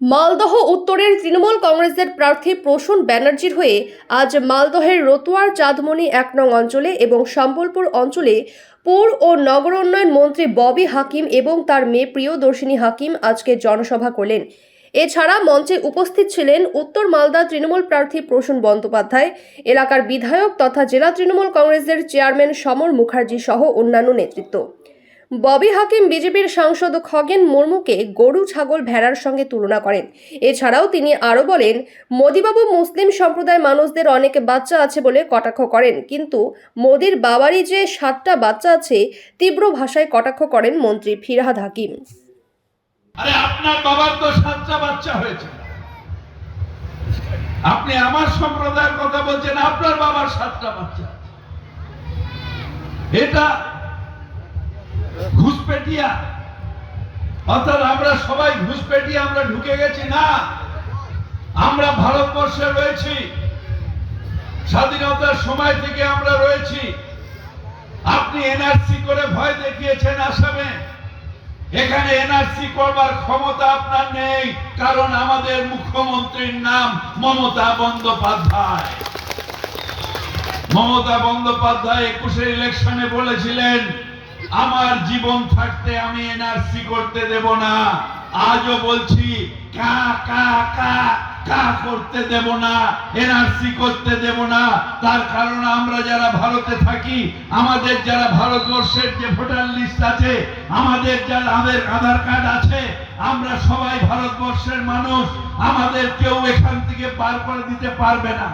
মালদহ উত্তরের তৃণমূল কংগ্রেসের প্রার্থী প্রসূন ব্যানার্জির হয়ে আজ মালদহের রতুয়ার চাঁদমণি এক নং অঞ্চলে এবং সম্বলপুর অঞ্চলে পুর ও নগর উন্নয়ন মন্ত্রী ববি হাকিম এবং তার মেয়ে প্রিয়দর্শিনী হাকিম আজকে জনসভা করলেন। এছাড়া মঞ্চে উপস্থিত ছিলেন উত্তর মালদা তৃণমূল প্রার্থী প্রসূন বন্দ্যোপাধ্যায়, এলাকার বিধায়ক তথা জেলা তৃণমূল কংগ্রেসের চেয়ারম্যান সমর মুখার্জি সহ অন্যান্য নেতৃত্ব। ববি হাকিম বিজেপির সাংসদ খগেন মুর্মুকে গরু ছাগল ভেড়ার সঙ্গে তুলনা করেন। এছাড়াও তিনি আরও বলেন, মোদিবাবু মুসলিম সম্প্রদায় মানুষদের অনেক বাচ্চা আছে বলে কটাক্ষ করেন, কিন্তু মোদির বাবারই যে সাতটা বাচ্চা আছে, তীব্র ভাষায় কটাক্ষ করেন মন্ত্রী ফিরহাদ হাকিম। আরে আপনার বাবার তো সাতটা বাচ্চা হয়েছে। আপনি আমার সম্প্রদায়ের কথা বলছেন, আপনার বাবার সাতটা বাচ্চা এটা ঘুষপেটিয়া। অর্থাৎ আমরা সবাই ঘুষপেটিয়া, আমরা ঢুকে গেছি না। আমরা ভারতবর্ষে রয়েছি। স্বাধীনতার সময় থেকে আমরা রয়েছি। আপনি এনআরসি করে ভয় দেখিয়েছেন আসামে। এখানে এনআরসি করবার ক্ষমতা আপনার নেই, কারণ আমাদের মুখ্যমন্ত্রীর নাম মমতা বন্দ্যোপাধ্যায়। মমতা বন্দ্যোপাধ্যায় একুশের ইলেকশনে বলেছিলেন আমার জীবন থাকতে আমি এনআরসি করতে দেব না। আজও বলছি, কা কা কা কা করতে দেব না, এনআরসি করতে দেব না। তার কারণ আমরা যারা ভারতে থাকি, আমাদের যারা ভারতবর্ষের যে ভোটার লিস্ট আছে, আমাদের যারা আমাদের আধার কার্ড আছে, আমরা সবাই ভারতবর্ষের মানুষ। আমাদের কেউ এখান থেকে পার করে দিতে পারবে না।